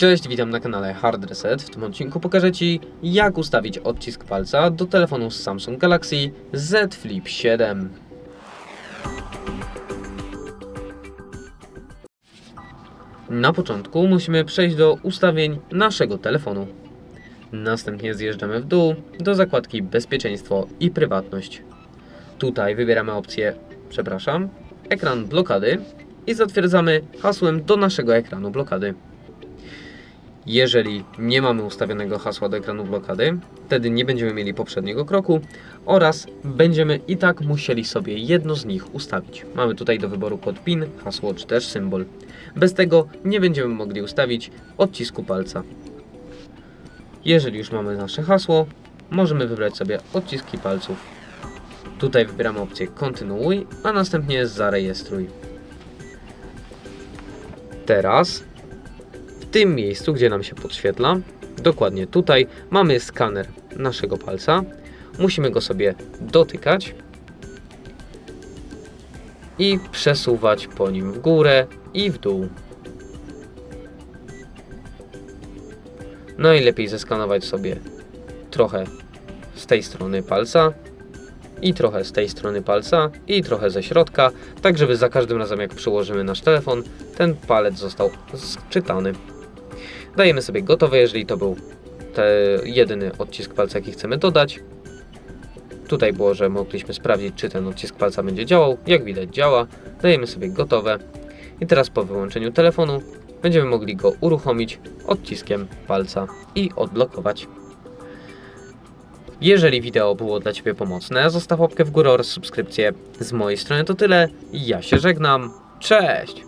Cześć, witam na kanale Hard Reset. W tym odcinku pokażę Ci, jak ustawić odcisk palca do telefonu z Samsung Galaxy Z Flip 7. Na początku musimy przejść do ustawień naszego telefonu. Następnie zjeżdżamy w dół do zakładki Bezpieczeństwo i Prywatność. Tutaj wybieramy opcję, przepraszam, ekran blokady i zatwierdzamy hasłem do naszego ekranu blokady. Jeżeli nie mamy ustawionego hasła do ekranu blokady, wtedy nie będziemy mieli poprzedniego kroku oraz będziemy i tak musieli sobie jedno z nich ustawić. Mamy tutaj do wyboru kod PIN, hasło czy też symbol. Bez tego nie będziemy mogli ustawić odcisku palca. Jeżeli już mamy nasze hasło, możemy wybrać sobie odciski palców. Tutaj wybieramy opcję kontynuuj, a następnie zarejestruj. Teraz tym miejscu, gdzie nam się podświetla, dokładnie tutaj, mamy skaner naszego palca. Musimy go sobie dotykać i przesuwać po nim w górę i w dół. Najlepiej zeskanować sobie trochę z tej strony palca i trochę z tej strony palca i trochę ze środka, tak żeby za każdym razem jak przyłożymy nasz telefon, ten palec został sczytany. Dajemy sobie gotowe, jeżeli to był jedyny odcisk palca, jaki chcemy dodać. Tutaj było, że mogliśmy sprawdzić, czy ten odcisk palca będzie działał. Jak widać, działa. Dajemy sobie gotowe. I teraz po wyłączeniu telefonu będziemy mogli go uruchomić odciskiem palca i odblokować. Jeżeli wideo było dla Ciebie pomocne, zostaw łapkę w górę oraz subskrypcję. Z mojej strony to tyle. Ja się żegnam. Cześć!